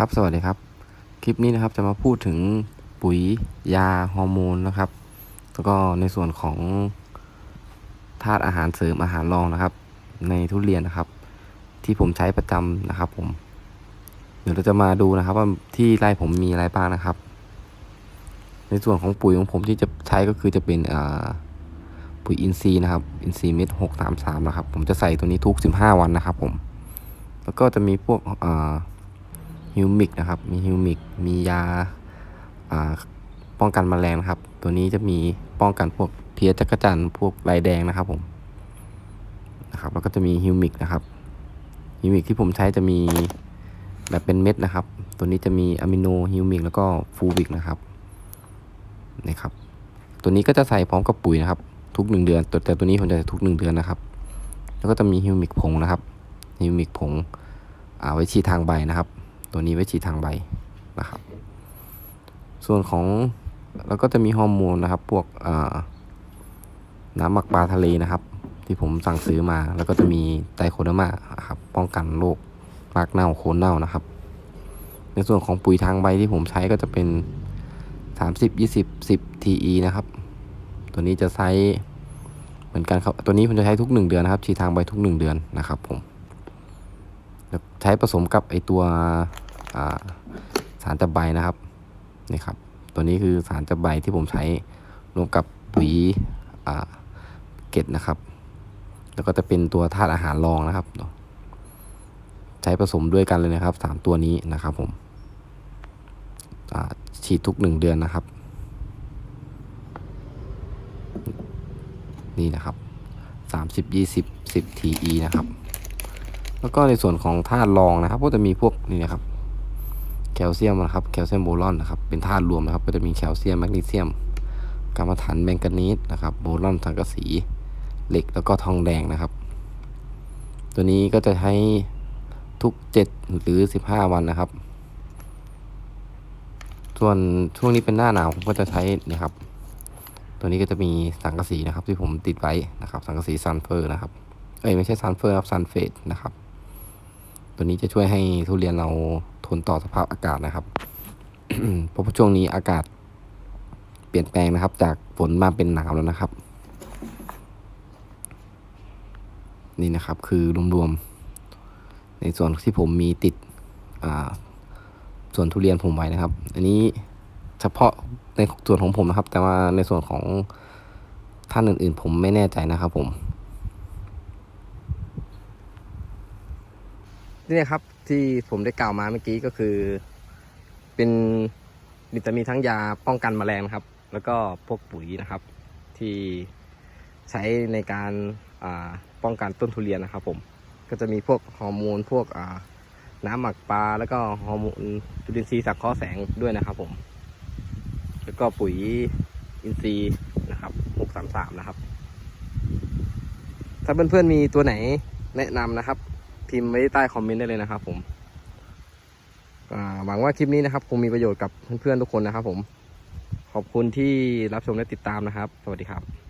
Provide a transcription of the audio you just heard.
ครับสวัสดีครับ คลิปนี้นะครับจะมาพูดถึงปุ๋ยยาฮอร์โมนนะครับ แล้วก็ในส่วนของธาตุอาหารเสริมอาหารรองนะครับ ในทุเรียนนะครับ ที่ผมใช้ประจำนะครับ ผม เดี๋ยวเราจะมาดูนะครับ ว่าที่ไร่ผมมีอะไรบ้างนะครับ ในส่วนของปุ๋ยของผมที่จะใช้ก็คือจะเป็นปุ๋ยอินทรีย์นะครับ อินทรีย์เม็ดหกสามสามนะครับ ผมจะใส่ตัวนี้ทุกสิบห้าวันนะครับ ผม แล้วก็จะมีพวกอ่า ฮิวมิกนะครับ มีฮิวมิก มียาป้องกันแมลงนะครับ ตัวนี้จะมีป้องกันพวกเพี้ยจักรจันพวกลายแดงนะครับผมนะครับ แล้วก็จะมีฮิวมิกนะครับฮิวมิกที่ผมใช้จะมีแบบเป็นเม็ดนะครับ ตัวนี้จะมีอะมิโนฮิวมิกแล้วก็ฟูวิกนะครับนะครับ ตัวนี้ก็จะใส่พร้อมกับปุ๋ยนะครับ ทุกหนึ่งเดือนแต่แต่ตัวนี้ผมจะใส่ทุกหนึ่งเดือนนะครับ แล้วก็จะมีฮิวมิกผงนะครับฮิวมิกผงเอาไว้ฉีดทางใบนะครับ ตัวนี้ไว้ฉีดทางใบนะครับ ส่วนของแล้วก็จะมีฮอร์โมนนะครับ พวกน้ำหมักปลาทะเลนะครับ ที่ผมสั่งซื้อมา แล้วก็จะมีไตโคเดอร์มาครับป้องกันโรครากเน่าโคนเน่านะครับ ในส่วนของปุ๋ยทางใบที่ผมใช้ก็จะเป็น 30 20 10 TE นะครับ ตัวนี้จะใช้เหมือนกันครับ ตัวนี้ผมจะใช้ทุก 1 เดือนนะครับ ฉีดทางใบทุก 1 เดือนนะครับผม ช้ผสมกับไอตัวสารจับใบนะครับนี่ครับ ตัวนี้คือสารจับใบที่ผมใช้รวมกับปุ๋ยเกตนะครับ แล้วก็จะเป็นตัวธาตุอาหารรองนะครับใช้ผสมด้วยกันเลยนะครับสามตัวนี้นะครับผมฉีดทุกหนึ่งเดือนนะครับ นี่นะครับสามสิบยี่สิบสิบ TE นะครับ แล้วก็ในส่วนของธาตุรองนะครับ ก็จะมีพวกนี่นะครับ แคลเซียมนะครับ แคลเซียมโบรอนนะครับ เป็นธาตุรวมนะครับ ก็จะมีแคลเซียมแมกนีเซียมกรรมฐานแมงกานีสนะครับ โบรอนสังกะสี เหล็ก แล้วก็ทองแดงนะครับ ตัวนี้ก็จะใช้ทุก 7 หรือ 15 วันนะครับ ส่วนช่วงนี้เป็นหน้าหนาวผมก็จะใช้นะครับ ตัวนี้ก็จะมีสังกะสีนะครับ ที่ผมติดไว้นะครับ สังกะสีซันเฟอร์นะครับ เอ้ยไม่ใช่ซันเฟอร์ครับซันเฟดนะครับ ตัวนี้จะช่วยให้ทุเรียนเราทนต่อสภาพอากาศนะครับเพราะช่วงนี้อากาศเปลี่ยนแปลงนะครับ จากฝนมาเป็นหนาวแล้วนะครับ นี่นะครับคือรวมๆในส่วนที่ผมมีติดส่วนทุเรียนผมไว้นะครับ อันนี้เฉพาะในส่วนของผมนะครับ แต่ว่าในส่วนของท่านอื่นๆ ผมไม่แน่ใจนะครับผม นี่นะครับที่ผมได้กล่าวมาเมื่อกี้ก็คือ เป็นมิตามีทั้งยาป้องกันแมลงนะครับ แล้วก็พวกปุ๋ยนะครับ ที่ใช้ในการป้องกันต้นทุเรียนนะครับ ผมก็จะมีพวกฮอร์โมนพวกน้ำหมักปลาแล้วก็ฮอร์โมนจุลินทรีย์สังเคราะห์แสงด้วยนะครับ ผม แล้วก็ปุ๋ยอินทรีย์นะครับหกสามสามนะครับ ถ้าเพื่อนๆมีตัวไหนแนะนำนะครับ พิมพ์ไว้ใต้คอมเมนต์ได้เลยนะครับ ผมหวังว่าคลิปนี้นะครับ คงมีประโยชน์กับเพื่อนๆทุกคนนะครับ ผม ขอบคุณที่รับชมและติดตามนะครับ สวัสดีครับ